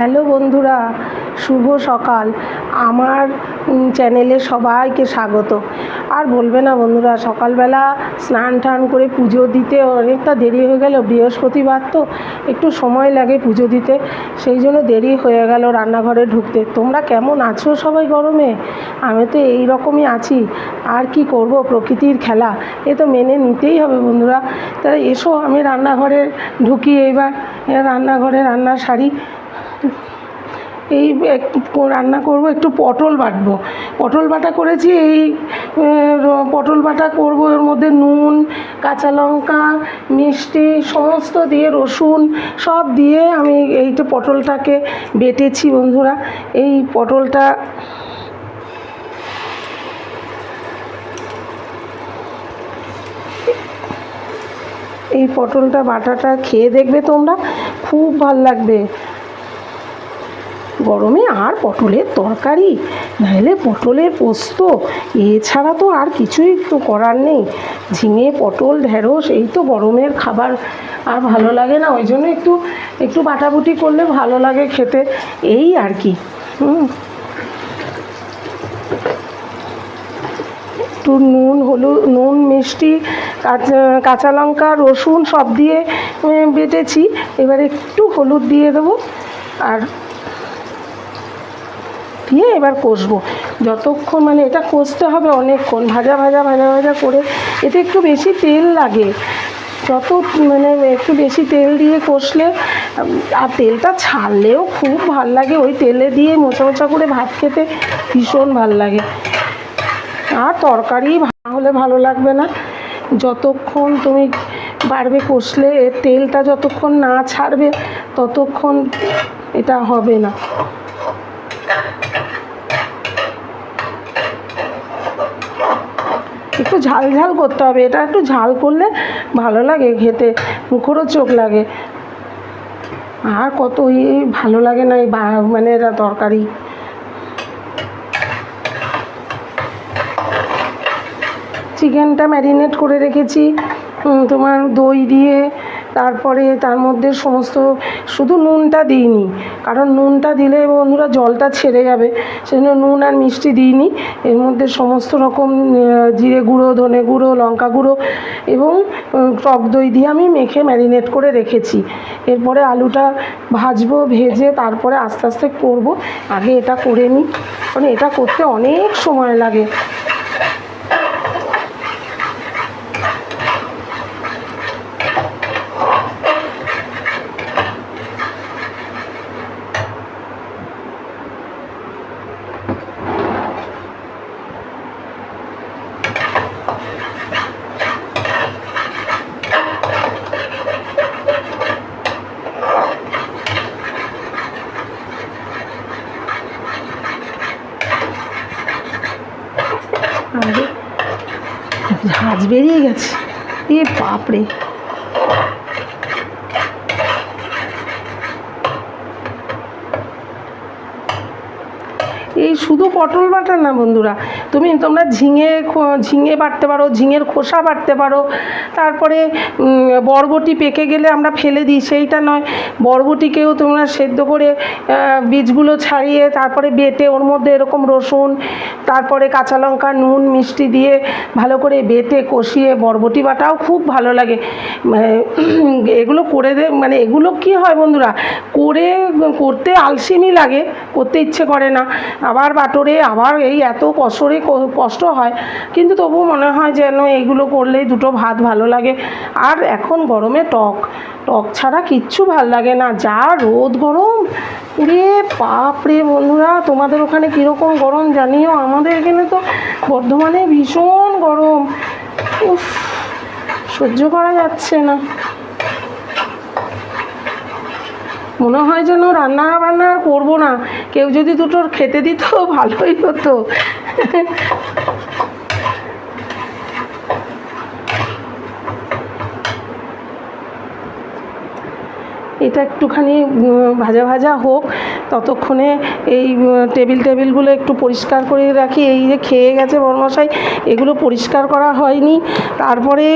Hello বন্ধুরা, শুভ সকাল। আমার চ্যানেলে সবাইকে স্বাগত। আর বলবে না বন্ধুরা, সকালবেলা স্নান টান করে পুজো দিতে অনেকটা দেরি হয়ে গেল, বৃহস্পতিবার তো একটু সময় লাগে পুজো দিতে, সেই জন্য দেরি হয়ে গেল রান্নাঘরে ঢুকতে। তোমরা কেমন আছো সবাই গরমে? আমি তো এই রকমই আছি। আর কি করব প্রকৃতির খেলা, এ তো মেনে নিতেই হবে বন্ধুরা। তাই এসো আমি রান্নাঘরে ঢুকি এইবার রান্নাঘরে রান্না সারি এই রান্না করব, একটু পটল বাটবো। পটল বাটা করেছি এই পটল বাটা করব এর মধ্যে নুন, কাঁচা লঙ্কা, মিষ্টি, সমস্ত দিয়ে রসুন, সব দিয়ে আমি এইটা পটলটাকে বেটেছি বন্ধুরা। এই পটলটা এই পটলটা বাটাটা খেয়ে দেখবে তোমরা, খুব ভালো লাগবে। গরমে আর পটলের তরকারি? নাহলে পটলের পোস্ত। এছাড়া তো আর কিছুই তো করার নেই। ঝিঙে, পটল, ঢেঁড়স, এই তো গরমের খাবার। আর ভালো লাগে না, ওই জন্য একটু একটু বাটাবুটি করলে ভালো লাগে খেতে। এই আর কি একটু নুন, হলুদ, নুন, মিষ্টি, কাঁচা লঙ্কা, রসুন সব দিয়ে বেটেছি। এবার একটু হলুদ দিয়ে দেবো। আর দিয়ে এবার কষবো। যতক্ষণ মানে এটা কষতে হবে অনেকক্ষণ, ভাজা ভাজা ভাজা ভাজা করে। এতে একটু বেশি তেল লাগে। যত মানে একটু বেশি তেল দিয়ে কষলে আর তেলটা ছাড়লেও খুব ভালো লাগে। ওই তেলে দিয়ে মোচা মোচা করে ভাত খেতে ভীষণ ভালো লাগে। আর তরকারি হলে ভালো লাগবে না। যতক্ষণ তুমি বাড়বে কষলে তেলটা যতক্ষণ না ছাড়বে, ততক্ষণ এটা হবে না। একটু ঝাল ঝাল করতে হবে। এটা একটু ঝাল করলে ভালো লাগে খেতে, মুখরও চোখ লাগে। আর কত ইয়ে ভালো লাগে না এই মানে এটা তরকারি। চিকেনটা ম্যারিনেট করে রেখেছি তোমার দই দিয়ে, তারপরে তার মধ্যে সমস্ত, শুধু নুনটা দিইনি, কারণ নুনটা দিলে বন্ধুরা জলটা ছেড়ে যাবে, সেজন্য নুন আর মিষ্টি দিইনি, এর মধ্যে সমস্ত রকম জিরে গুঁড়ো, ধনে গুঁড়ো, লঙ্কা গুঁড়ো এবং টক দই দিয়ে আমি মেখে ম্যারিনেট করে রেখেছি, এরপরে আলুটা ভাজবো, ভেজে তারপরে আস্তে আস্তে করব, আগে এটা করে নিই, কারণ এটা করতে অনেক সময় লাগে। ঝাঁজ বেরিয়ে গেছে। এ বাপরে। এই শুধু পটল বাটা না বন্ধুরা, তুমি তোমরা ঝিঙে ঝিঙে বাটতে পারো, ঝিঙের খোসা বাটতে পারো, তারপরে বরবটি পেকে গেলে আমরা ফেলে দিই, সেইটা নয়। বরবটিকেও তোমরা সেদ্ধ করে বীজগুলো ছাড়িয়ে তারপরে বেটে ওর মধ্যে এরকম রসুন তারপরে কাঁচা লঙ্কা নুন মিষ্টি দিয়ে ভালো করে বেটে কষিয়ে বরবটি বাটাও খুব ভালো লাগে। মানে, এগুলো করে দে মানে এগুলো কি হয় বন্ধুরা? করে, করতে আলসেমি লাগে, করতে ইচ্ছে করে না। আবার বাটরে, আবার এই এত কষরে কষ্ট হয়। কিন্তু তবু মনে হয় যেন এইগুলো করলেই দুটো ভাত ভালো লাগে। আর এখন গরমে টক টক ছাড়া কিচ্ছু ভালো লাগে না। যা রোদ গরম রে বাপ রে বন্ধুরা, তোমাদের ওখানে কীরকম গরম জানিও? আমাদের এখানে তো বর্ধমানে ভীষণ গরম। উফ। সহ্য করা যাচ্ছে না। মনে হয় যেন রান্না বান্না করব না। কেউ যদি দুটোর খেতে দিত, ভালোই হতো। এটা একটুখানি ভাজা ভাজা হোক, ততক্ষণে এই টেবিল টেবিলগুলো একটু পরিষ্কার করে রাখি। এই যে খেয়ে গেছে বড়মশাই এগুলো পরিষ্কার করা হয়নি। তারপরে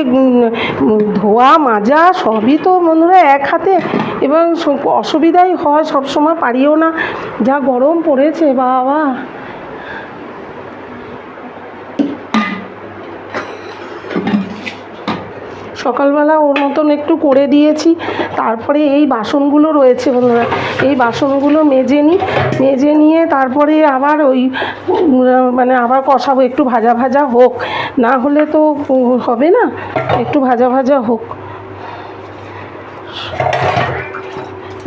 ধোয়া, মাজা, সবই তো বন্ধুরা এক হাতে। এবং অসুবিধাই হয় সবসময়, পারিও না। যা গরম পড়েছে, বাবা। সকালবেলা ওর মতন একটু করে দিয়েছি। তারপরে এই বাসনগুলো রয়েছে বন্ধুরা। এই বাসনগুলো মেজে নিই মেজে নিয়ে তারপরে আবার ওই মানে আবার কষাবো, একটু ভাজা ভাজা হোক। না হলে তো হবে না, একটু ভাজা ভাজা হোক।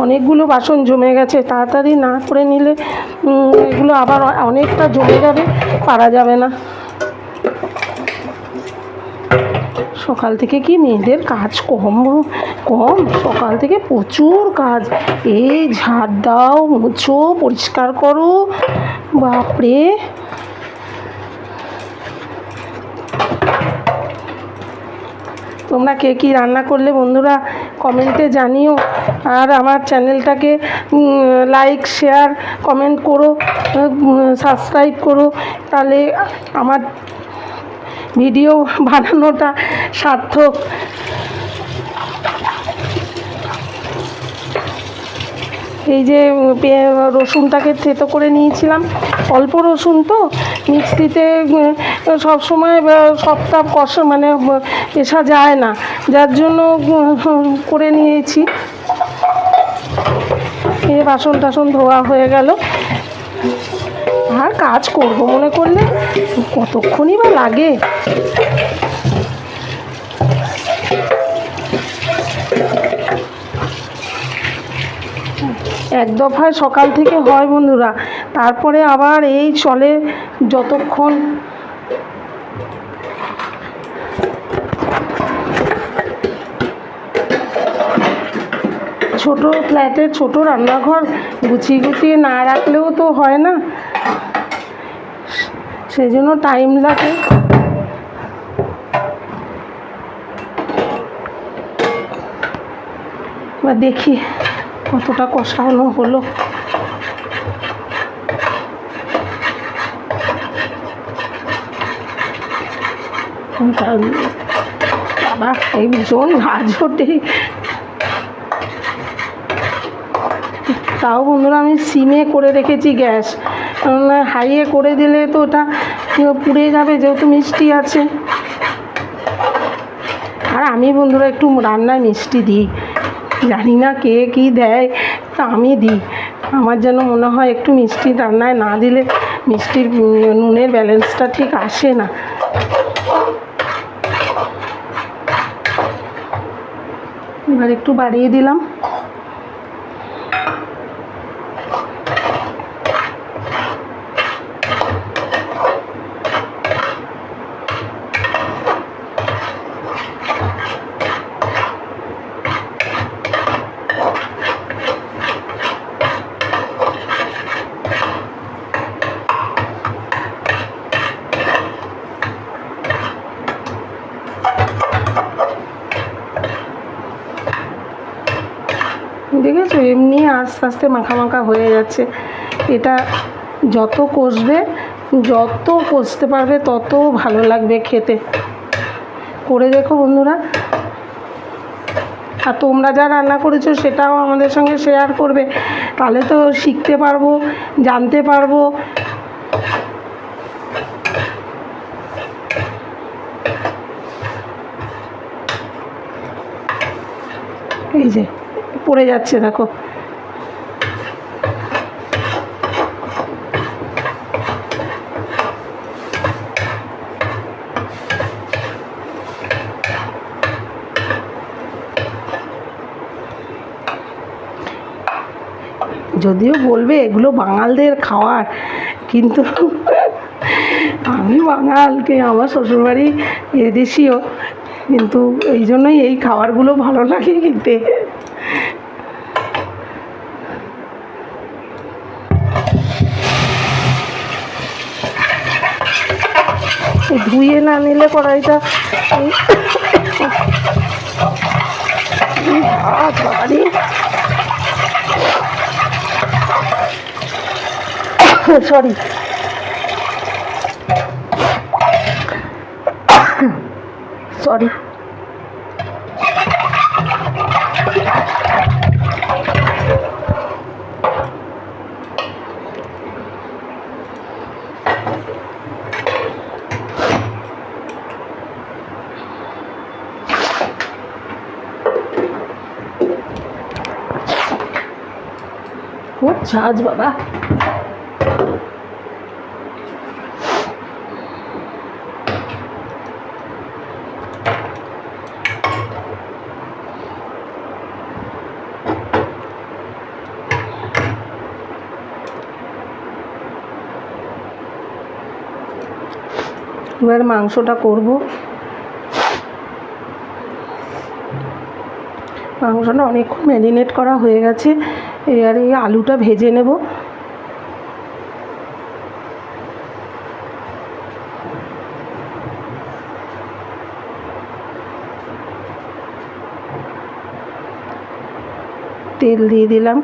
অনেকগুলো বাসন জমে গেছে, তাড়াতাড়ি না করে নিলে এগুলো আবার অনেকটা জমে যাবে, পারা যাবে না। সকাল থেকে কি মেয়েদের কাজ কম কম? সকাল থেকে প্রচুর কাজ। এই ঝাড় দাও, মুছো, পরিষ্কার করো। বাপরে! তোমরা কে কী রান্না করলে বন্ধুরা কমেন্টে জানিও। আর আমার চ্যানেলটাকে লাইক শেয়ার কমেন্ট করো সাবস্ক্রাইব করো। তাহলে আমার ভিডিও বানানোটা সার্থক। এই যে রসুনটাকে থেতো করে নিয়েছিলাম। অল্প রসুন তো মিক্সিতে উম, সব সময় সবটা কষা মানে পেশা যায় না। যার জন্য করে নিয়েছি। এই বাসন টাসন ধোয়া হয়ে গেল। আর কাজ করব মনে করলে? কতক্ষণই বা লাগে? এক দফায় সকাল থেকে হয় বন্ধুরা। তারপরে আবার এই চলে যতক্ষণ। ছোট ফ্ল্যাটের ছোট রান্নাঘর গুছিয়ে গুছিয়ে না রাখলেও তো হয় না। সেই জন্য টাইম লাগে। বা দেখি কতটা কষানো হলো। বাবা এই ভীষণ ওঠে তাও বন্ধুরা আমি সিমে করে রেখেছি গ্যাস। হাইয়ে করে দিলে তো ওটা পুড়ে যাবে, যেহেতু মিষ্টি আছে। আর আমি বন্ধুরা একটু রান্নায় মিষ্টি দিই। জানি না কে কী দেয়, তা আমি দিই। আমার যেন মনে হয় একটু মিষ্টি রান্নায় না দিলে মিষ্টির নুনের ব্যালেন্সটা ঠিক আসে না। এবার একটু বাড়িয়ে দিলাম দেখেছ এমনি আস্তে মাখা মাখা হয়ে যাচ্ছে। এটা যত কষবে, যত কষতে পারবে, তত ভালো লাগবে খেতে। করে দেখো বন্ধুরা। আর তোমরা যা রান্না করেছ, সেটাও আমাদের সঙ্গে শেয়ার করবে। তাহলে তো শিখতে পারব, জানতে পারব। এই যে, পড়ে যাচ্ছে, দেখো। যদিও বলবে এগুলো বাঙালদের খাওয়ার কিন্তু আমি বাঙালকে আমার শ্বশুরবাড়ি এদেশীয় কিন্তু এই জন্যই এই খাবারগুলো ভালো লাগে খেতে ধুয়ে না নিলে কড়াইটা এই ভাত বাবারে সরি সরি খুব ঝাঁজ বাবা এবার মাংসটা করব। মাংসটা অনেকক্ষণ ম্যারিনেট করা হয়ে গেছে। এবার এই আলুটা ভেজে নেব। তেল দিয়ে দিলাম।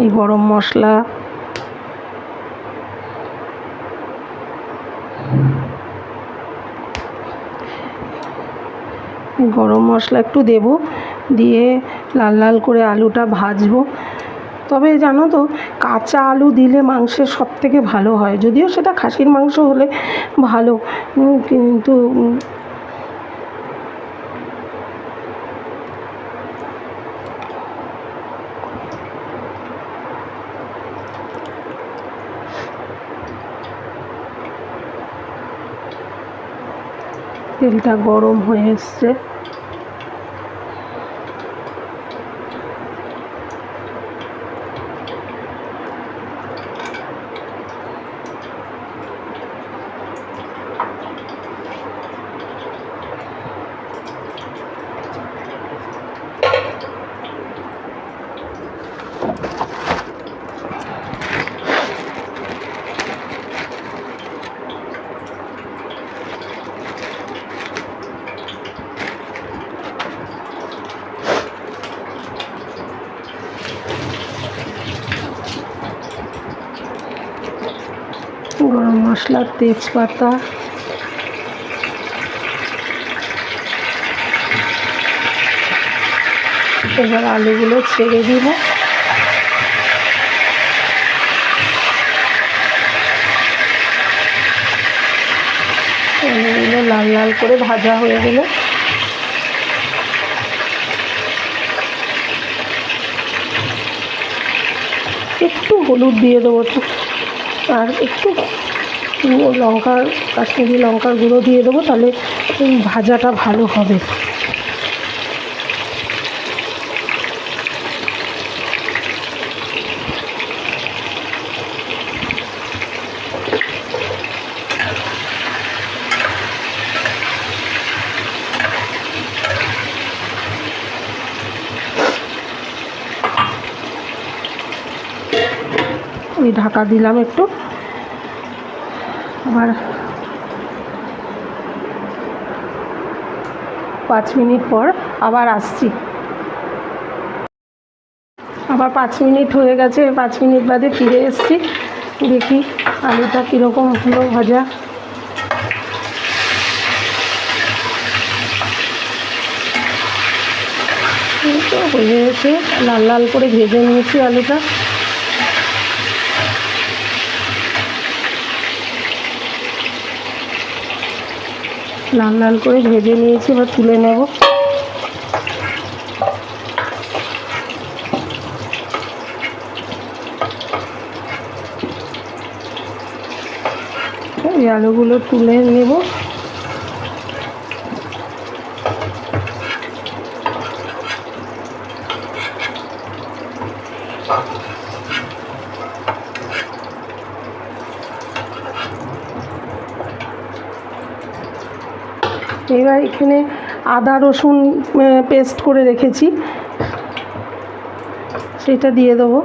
এই গরম মশলা। গরম মশলা একটু দেব, দিয়ে লাল লাল করে আলুটা ভাজবো। তবে জানো তো, কাঁচা আলু দিলে মাংসের সব থেকে ভালো হয়। যদিও সেটা খাসির মাংস হলে ভালো কিন্তু তেলটা গরম হয়ে এসছে। গরম মশলা তেজপাতা। এবার আলুগুলো ছেড়ে দিব। আলুগুলো লাল লাল করে ভাজা হয়ে গেলে। একটু হলুদ দিয়ে দেবো তো। আর একটু লঙ্কার কাশ্মীরি লঙ্কার গুঁড়ো দিয়ে দেবো তাহলে ভাজাটা ভালো হবে। ঢাকা দিলাম একটু। আবার পাঁচ মিনিট পর আবার আসছি। আবার পাঁচ মিনিট হয়ে গেছে, পাঁচ মিনিট বাদে ফিরে এসছি। দেখি আলুটা কীরকম হলো ভাজা। হয়ে গেছে, লাল লাল করে ভেজে নিয়েছি আলুটা। লাল লাল করে ভেজে নিয়েছি এবার তুলে নেব। এই আলুগুলো তুলে নেব। এবার এখানে আদা, রসুন পেস্ট করে রেখেছি। সেটা দিয়ে দেবো।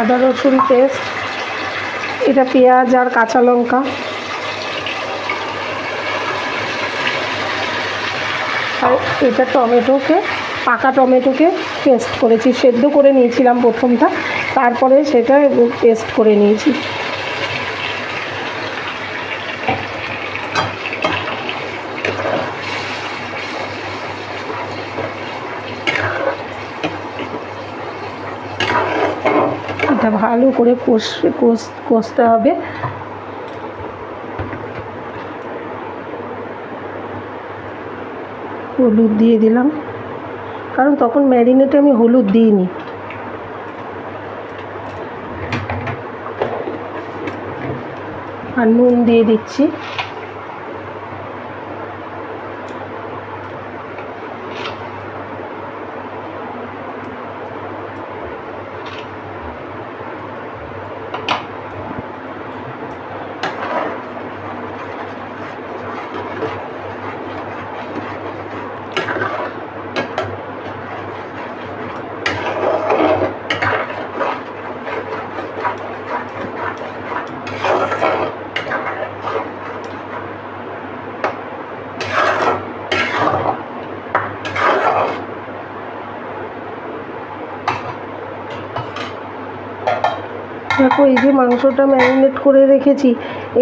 আদা, রসুন পেস্ট এটা পেঁয়াজ আর কাঁচা লঙ্কা। আর এটা টমেটোকে, পাকা টমেটোকে পেস্ট করেছি। সেদ্ধ করে নিয়েছিলাম প্রথমটা। তারপরে সেটা পেস্ট করে নিয়েছি। এটা ভালো করে কষ কষ কষতে হবে। হলুদ দিয়ে দিলাম। কারণ তখন ম্যারিনেটে আমি হলুদ দিইনি। আর নুন দিয়ে দিচ্ছি দেখো এই যে মাংসটা ম্যারিনেট করে রেখেছি,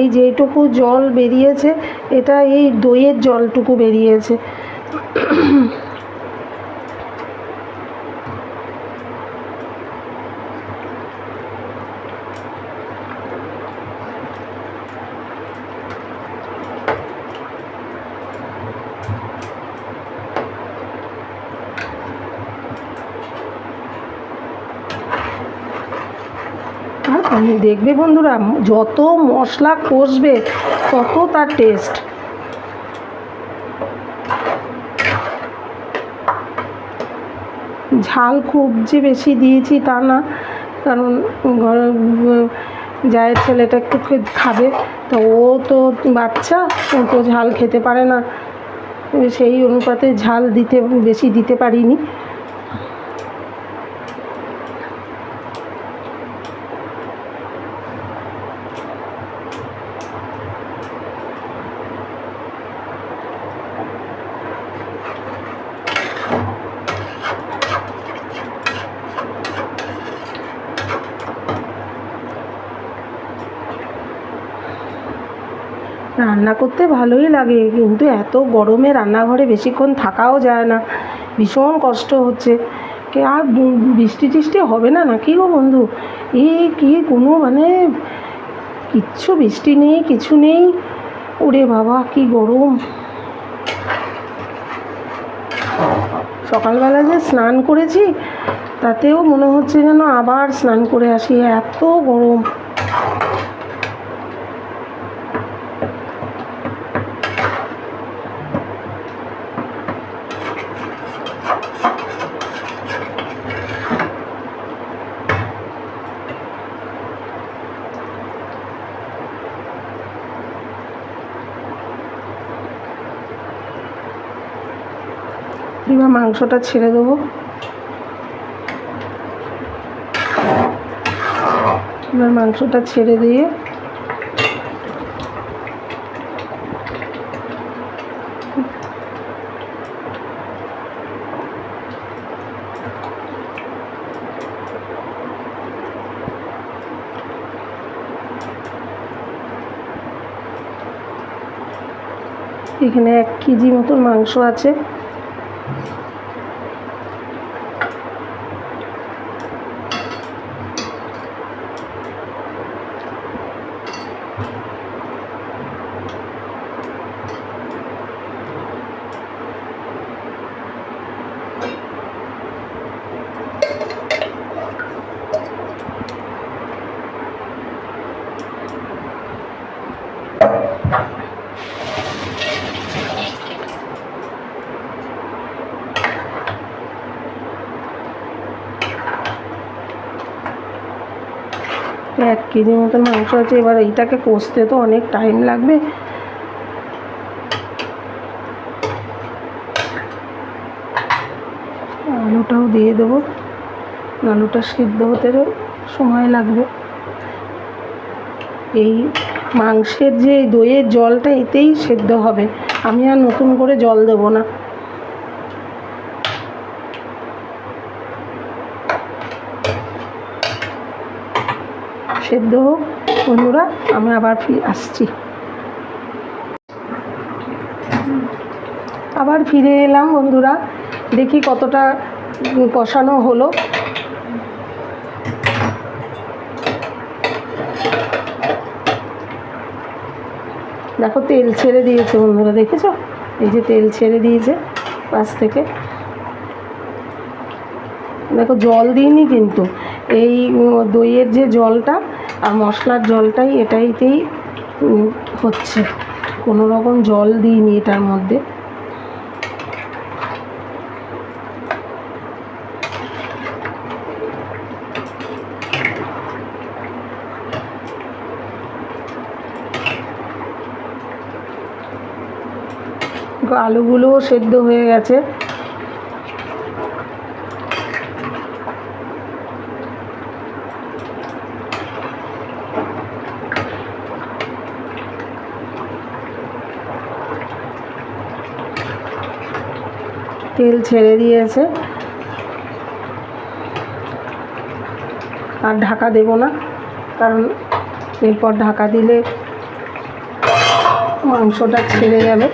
এই যেটুকু জল বেরিয়েছে, এটা এই দইয়ের জলটুকু বেরিয়েছে আর আমি দেখবে বন্ধুরা, যত মশলা কষবে, তত তার টেস্ট ঝাল খুব যে বেশি দিয়েছি তা না, কারণ ঘর, জায়ের ছেলেটা একটু খাবে, তো ও তো বাচ্চা, ও তো ঝাল খেতে পারে না। সেই অনুপাতে ঝাল দিতে, বেশি দিতে পারিনি। রান্না করতে ভালোই লাগে, কিন্তু এত গরমে রান্নাঘরে বেশিক্ষণ থাকাও যায় না। ভীষণ কষ্ট হচ্ছে। কে আর বৃষ্টি টিষ্টি হবে না নাকি গো বন্ধু? এ কি কোনো মানে কিচ্ছু বৃষ্টি নেই, কিছু নেই। ওরে বাবা, কি গরম। সকালবেলা যে স্নান করেছি, তাতেও মনে হচ্ছে যেন আবার স্নান করে আসি, এত গরম। এবার মাংসটা ছেড়ে দেবো। এবার মাংসটা ছেড়ে দিয়ে এখানে এক কেজি মতন মাংস আছে এক কেজি মতন মাংস আছে, এবার এইটাকে কষতে তো অনেক টাইম লাগবে। আলুটাও দিয়ে দেবো। আলুটা সিদ্ধ হতে সময় লাগবে। এই মাংসের যে দইয়ের জলটা এতেই সেদ্ধ হবে। আমি আর নতুন করে জল দেবো না। সেদ্ধ হোক। বন্ধুরা, আমি আবার ফিরে আসছি। আবার ফিরে এলাম বন্ধুরা। দেখি কতটা কষানো হলো। দেখো, তেল ছেড়ে দিয়েছে বন্ধুরা, দেখেছ? এই যে তেল ছেড়ে দিয়েছে পাশ থেকে। দেখো, জল দিইনি কিন্তু। এই দইয়ের যে জলটা আর মশলার জলটাই এটাইতেই হচ্ছে। কোনো রকম জল দিইনি এটার মধ্যে। আলুগুলোও সেদ্ধ হয়ে গেছে। তেল ছেড়ে দিয়েছে। আর ঢাকা দেব না কারণ এরপর ঢাকা দিলে মাংসটা ছেড়ে যাবে।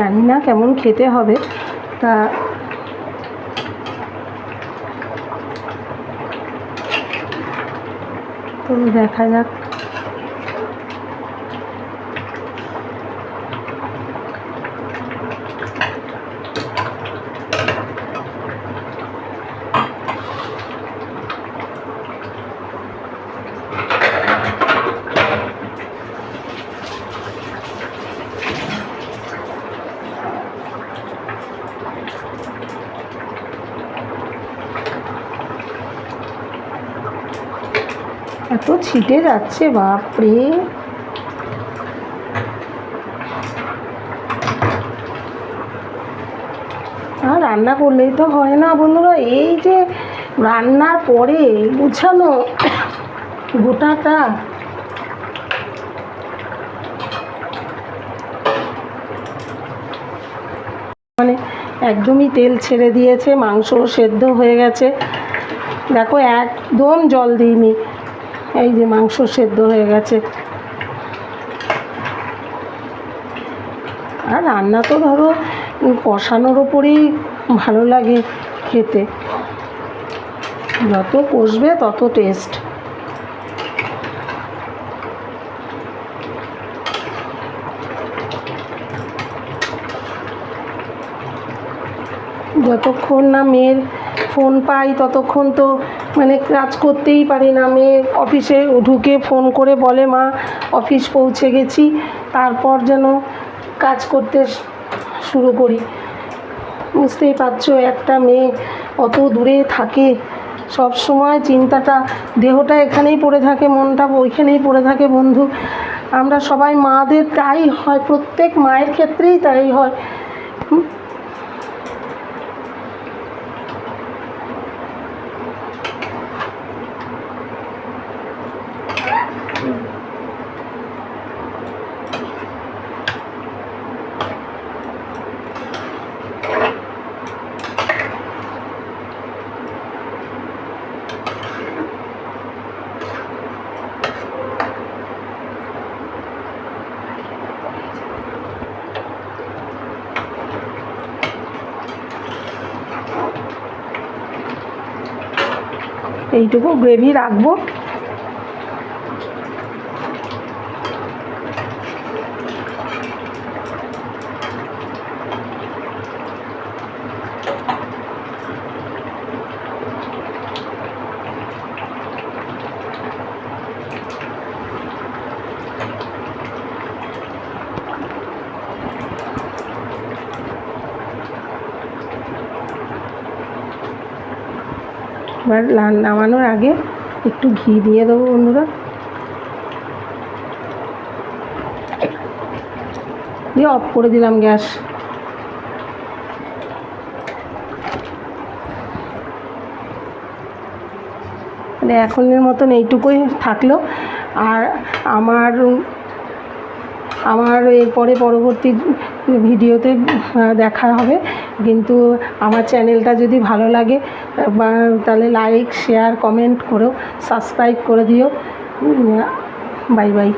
জানি না কেমন খেতে হবে। তা তো দেখা যাক। এত ছিটে যাচ্ছে, বাপরে। আর রান্না করলেই তো হয় না বন্ধুরা, এই যে রান্নার পরে গুছানো গোটাটা। মানে একদমই তেল ছেড়ে দিয়েছে মাংস সেদ্ধ হয়ে গেছে। দেখো একদম জল দিইনি। এই যে মাংস সেদ্ধ হয়ে গেছে। আর রান্না তো ধরো, কষানোর ওপরেই ভালো লাগে খেতে। যত কষবে তত টেস্ট যতক্ষণ না মেয়ের ফোন পাই, ততক্ষণ তো মানে কাজ করতেই পারি না। মেয়ে অফিসে ঢুকে ফোন করে বলে, মা, অফিস পৌঁছে গেছি। তারপর যেন কাজ করতে শুরু করি। বুঝতেই পারছ, একটা মেয়ে অত দূরে থাকে, সব সময় চিন্তাটা, দেহটা এখানেই পড়ে থাকে, মনটা ওইখানেই পড়ে থাকে বন্ধু। আমরা সবাই মাদের তাই হয়, প্রত্যেক মায়ের ক্ষেত্রেই তাই হয়। এইটুকু গ্রেভি রাখব। এবার লা- নামানোর আগে একটু ঘি দিয়ে দেবো বন্ধুরা। দিয়ে অফ করে দিলাম গ্যাস। মানে এখনের মতন এইটুকুই থাকল। আর আমার আমার এরপরে পরবর্তী ভিডিওতে দেখা হবে। কিন্তু আমার চ্যানেলটা যদি ভালো লাগে তাহলে লাইক শেয়ার কমেন্ট করো সাবস্ক্রাইব করে দিও। Bye bye